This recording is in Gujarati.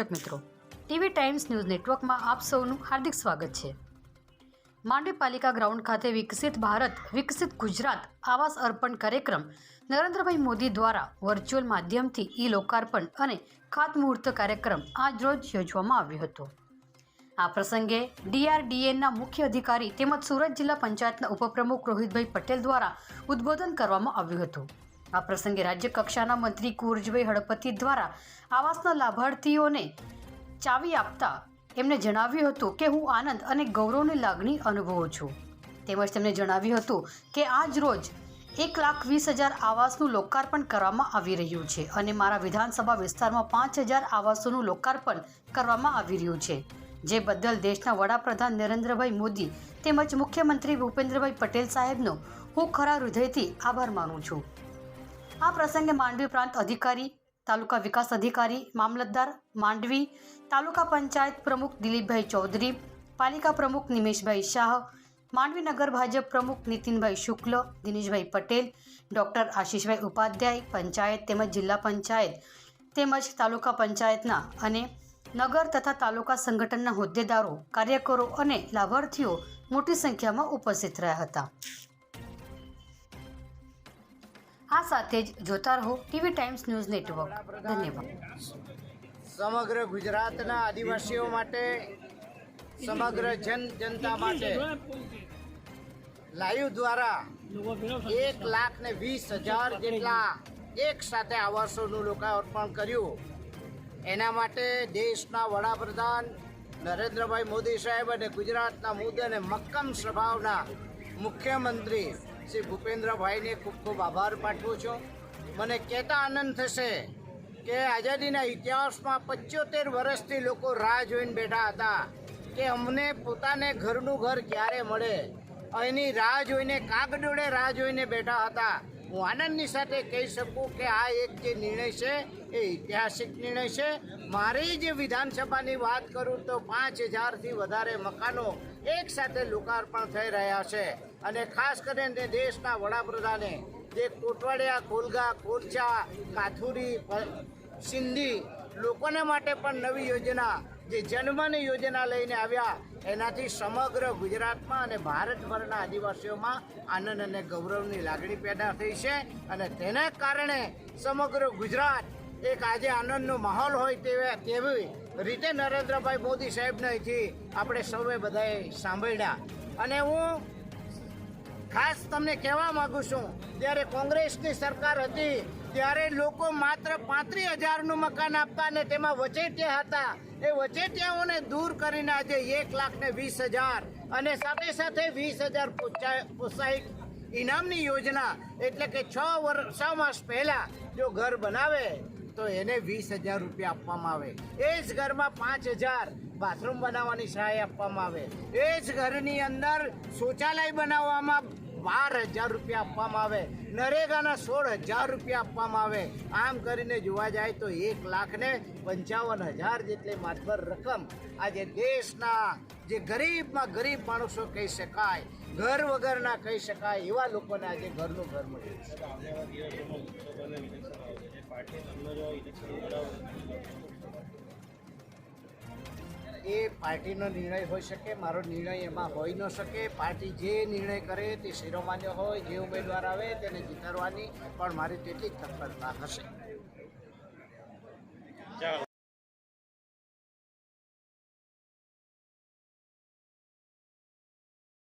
દર્શક મિત્રો, ટીવી ટાઈમ્સ ન્યૂઝ નેટવર્કમાં આપ સૌનું હાર્દિક સ્વાગત છે. માંડવી પાલિકા ગ્રાઉન્ડ ખાતે વિકસિત ભારત, વિકસિત ગુજરાત આવાસ અર્પણ કાર્યક્રમ નરેન્દ્રભાઈ મોદી દ્વારા વર્ચ્યુઅલ માધ્યમથી ઈ લોકાર્પણ અને ખાતમુહૂર્ત કાર્યક્રમ આજરોજ યોજવામાં આવ્યો હતો. આ પ્રસંગે ડીઆરડીએના મુખ્ય અધિકારી તેમજ સુરત જિલ્લા પંચાયતના ઉપપ્રમુખ રોહિતભાઈ પટેલ દ્વારા ઉદ્બોધન કરવામાં આવ્યું હતું. આ પ્રસંગે રાજ્ય કક્ષાના મંત્રી કુરજભાઈ હળપતિ દ્વારા આવાસના લાભાર્થીઓને ચાવી આપતા એમને જણાવ્યું હતું કે હું આનંદ અને ગૌરવની લાગણી અનુભવું છું. તેમજ તેમણે જણાવ્યું હતું કે આજ રોજ એક લાખ વીસ હજાર આવાસનું લોકાર્પણ કરવામાં આવી રહ્યું છે અને મારા વિધાનસભા વિસ્તારમાં પાંચ હજાર આવાસોનું લોકાર્પણ કરવામાં આવી રહ્યું છે. જે બદલ દેશના વડાપ્રધાન નરેન્દ્રભાઈ મોદી તેમજ મુખ્યમંત્રી ભૂપેન્દ્રભાઈ પટેલ સાહેબનો હું ખરા હૃદયથી આભાર માનું છું. આ પ્રસંગે માંડવી પ્રાંત અધિકારી, તાલુકા વિકાસ અધિકારી, મામલતદાર માંડવી, તાલુકા પંચાયત પ્રમુખ દિલીપભાઈ ચૌધરી, પાલિકા પ્રમુખ નિમેશભાઈ શાહ, માંડવી નગર ભાજપ પ્રમુખ નીતિનભાઈ શુક્લ, દિનેશભાઈ પટેલ, ડૉક્ટર આશીષભાઈ ઉપાધ્યાય, પંચાયત તેમજ જિલ્લા પંચાયત તેમજ તાલુકા પંચાયતના અને નગર તથા તાલુકા સંગઠનના હોદ્દેદારો, કાર્યકરો અને લાભાર્થીઓ મોટી સંખ્યામાં ઉપસ્થિત રહ્યા હતા. આ સાથે જ જોતા રહો ટીવી ટાઈમ્સ ન્યૂઝ નેટવર્ક. ધન્યવાદ. સમગ્ર ગુજરાતના આદિવાસીઓ માટે, સમગ્ર જન જનતા માટે લાઈવ દ્વારા એક લાખ ને વીસ હજાર જેટલા એક સાથે આવાસોનું લોકાર્પણ કર્યું. એના માટે દેશના વડાપ્રધાન નરેન્દ્રભાઈ મોદી સાહેબ અને ગુજરાતના મુદ્દે અને મક્કમ સ્વભાવના મુખ્યમંત્રી શ્રી ભૂપેન્દ્રભાઈને ખૂબ ખૂબ આભાર પાઠવું છું. મને કહેતા આનંદ થશે કે આઝાદીના ઇતિહાસમાં પંચોતેર વર્ષથી લોકો રાહ જોઈને બેઠા હતા કે અમને પોતાને ઘરનું ઘર ક્યારે મળે? અહીંની રાહ જોઈને, કાગડોળે રાહ જોઈને બેઠા હતા. હું આનંદની સાથે કહી શકું કે આ એક જે નિર્ણય છે, એ ઐતિહાસિક નિર્ણય છે. મારી જે વિધાનસભાની વાત કરું તો પાંચ હજારથી વધારે મકાનો એક સાથે લોકાર્પણ થઈ રહ્યા છે. અને ખાસ કરીને દેશના વડાપ્રધાને જે કોટવાડિયા કોલગા કોરચા કાથુરી સિંધી લોકોને માટે પણ નવી યોજના જે જન્મની યોજના લઈને આવ્યા, એનાથી સમગ્ર ગુજરાતમાં અને ભારતભરના આદિવાસીઓમાં આનંદ અને ગૌરવની લાગણી પેદા થઈ છે અને તેના કારણે સમગ્ર ગુજરાત એક આજે આનંદનો માહોલ હોય તેવા, તેવી રીતે નરેન્દ્રભાઈ મોદી સાહેબને અહીંથી આપણે સૌએ બધાએ સાંભળ્યા. અને હું ખાસ તમને કહેવા માગું છું, જ્યારે કોંગ્રેસની સરકાર હતી ત્યારે લોકો માત્ર પાંત્રીસ હજારનું મકાન આપતા અને તેમાં વચેટિયા હતા. એ વચેટિયાઓને દૂર કરીને આજે એક લાખ ને વીસ હજાર અને સાથે સાથે વીસ હજાર પ્રોત્સાહિત ઇનામની યોજના એટલે કે છ વર્ષ છ માસ પહેલાં જો ઘર બનાવે, તો એને વીસ હજાર રૂપિયા આપવામાં આવે. એ જ ઘરમાં પાંચ હજાર બાથરૂમ બનાવવાની સહાય આપવામાં આવે. એ જ ઘરની અંદર શૌચાલય બનાવવામાં બાર હજાર રૂપિયા આપવામાં આવે. નરેગાના સોળ હજાર રૂપિયા આપવામાં આવે. આમ કરીને જોવા જાય તો એક લાખને પંચાવન હજાર જેટલી માતબર રકમ આજે દેશના જે ગરીબમાં ગરીબ માણસો કહી શકાય, ઘર વગરના કહી શકાય, એવા લોકોને આજે ઘરનું ઘર મળ્યું એ પાર્ટીનો નિર્ણય હોઈ શકે, મારો નિર્ણય એમાં હોઈ ન શકે. પાર્ટી જે નિર્ણય કરે તે શિરોમાન્ય હોય, જે ઉમેદવાર આવે તેને જીતાડવાની, પણ મારી તેટલી તત્પરતા હશે.